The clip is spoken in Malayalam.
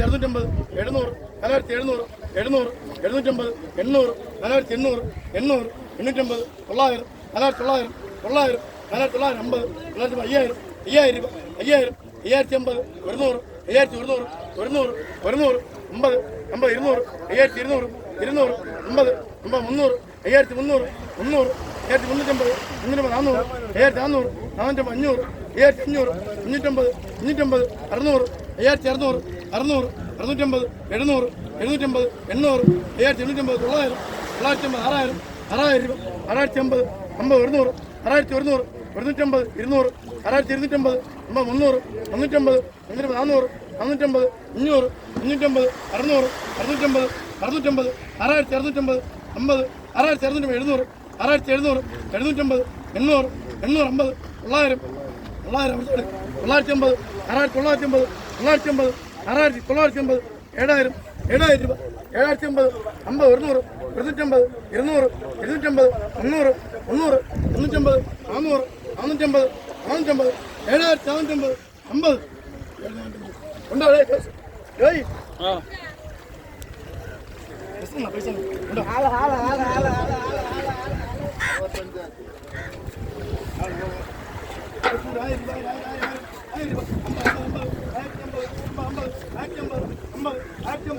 നാലായിരത്തി അറുന്നൂറ്റമ്പത് എഴുന്നൂറ് നാലായിരത്തി എഴുന്നൂറ് എഴുന്നൂറ് എഴുന്നൂറ്റമ്പത് എണ്ണൂറ് നാലായിരത്തി എണ്ണൂറ് എണ്ണൂറ് എണ്ണൂറ്റമ്പത് തൊള്ളായിരം നാലായിരത്തി തൊള്ളായിരം തൊള്ളായിരം നാലായിരത്തി തൊള്ളായിരം അമ്പത് തൊള്ളായിരത്തി അയ്യായിരം അയ്യായിരം രൂപ അയ്യായിരം അയ്യായിരത്തി അമ്പത് ഒരുന്നൂറ് അയ്യായിരത്തി ഒരുന്നൂറ് ഒരുന്നൂറ് ഒരുന്നൂറ് അമ്പത് അമ്പത് ഇരുന്നൂറ് അയ്യായിരത്തി ഇരുന്നൂറ് ഇരുന്നൂറ് അമ്പത് അമ്പത് മുന്നൂറ് അയ്യായിരത്തി മുന്നൂറ് മുന്നൂറ് അയ്യായിരത്തി മുന്നൂറ്റമ്പത് മുന്നൂറ്റമ്പത് നാന്നൂറ് അയ്യായിരത്തി നാന്നൂറ് നാനൂറ്റമ്പത് അഞ്ഞൂറ് അയ്യായിരത്തി അഞ്ഞൂറ് അഞ്ഞൂറ്റമ്പത് അഞ്ഞൂറ്റമ്പത് അറുന്നൂറ് അയ്യായിരത്തി അറുന്നൂറ് അറുന്നൂറ് അറുന്നൂറ്റമ്പത് എഴുന്നൂറ് എഴുന്നൂറ്റമ്പത് എണ്ണൂറ് അയ്യായിരത്തി എണ്ണൂറ്റമ്പത് തൊള്ളായിരം തൊള്ളായിരത്തി അമ്പത് ആറായിരം ആറായിരം രൂപ ആറായിരത്തി അമ്പത് അമ്പത് ഒരുന്നൂറ് ആറായിരത്തി ഒരുന്നൂറ് ഒരുന്നൂറ്റമ്പത് ഇരുന്നൂറ് ആറായിരത്തി ഇരുന്നൂറ്റമ്പത് അമ്പത് മുന്നൂറ് മുന്നൂറ്റമ്പത് മുന്നൂറ്റമ്പത് നാന്നൂറ് നാനൂറ്റമ്പത് അഞ്ഞൂറ് അഞ്ഞൂറ്റമ്പത് അറുന്നൂറ് അറുന്നൂറ്റമ്പത് അറുന്നൂറ്റമ്പത് ആറായിരത്തി അറുന്നൂറ്റമ്പത് അമ്പത് ആറായിരത്തി അറുന്നൂറ്റമ്പത് എഴുന്നൂറ് ആറായിരത്തി എഴുന്നൂറ് എഴുന്നൂറ്റമ്പത് എണ്ണൂറ് എണ്ണൂറ് അമ്പത് തൊള്ളായിരം തൊള്ളായിരം തൊള്ളായിരത്തി അമ്പത് ആറായിരത്തി തൊള്ളായിരത്തി അമ്പത് തൊള്ളായിരത്തി അമ്പത് ആറായിരത്തി തൊള്ളായിരത്തി അമ്പത് ഏഴായിരം ഏഴായിരം രൂപ ഏഴായിരത്തി അമ്പത് അമ്പത് ഒരുന്നൂറ് ഇരുന്നൂറ്റമ്പത് ഇരുന്നൂറ് ഇരുന്നൂറ്റമ്പത് മുന്നൂറ് മുന്നൂറ് മുന്നൂറ്റമ്പത് നാന്നൂറ് നാന്നൂറ്റമ്പത് നാന്നൂറ്റമ്പത് ഏഴായിരത്തി നാന്നൂറ്റമ്പത് അമ്പത് ഉണ്ടോ ഏയ് പൈസ- ഉണ്ടോ? ആയിരം രൂപ, ആയിരം രൂപ. അമ്പത്, അമ്പത്, ആയിരത്തി അമ്പത്, അമ്പത്, ആയിരത്തി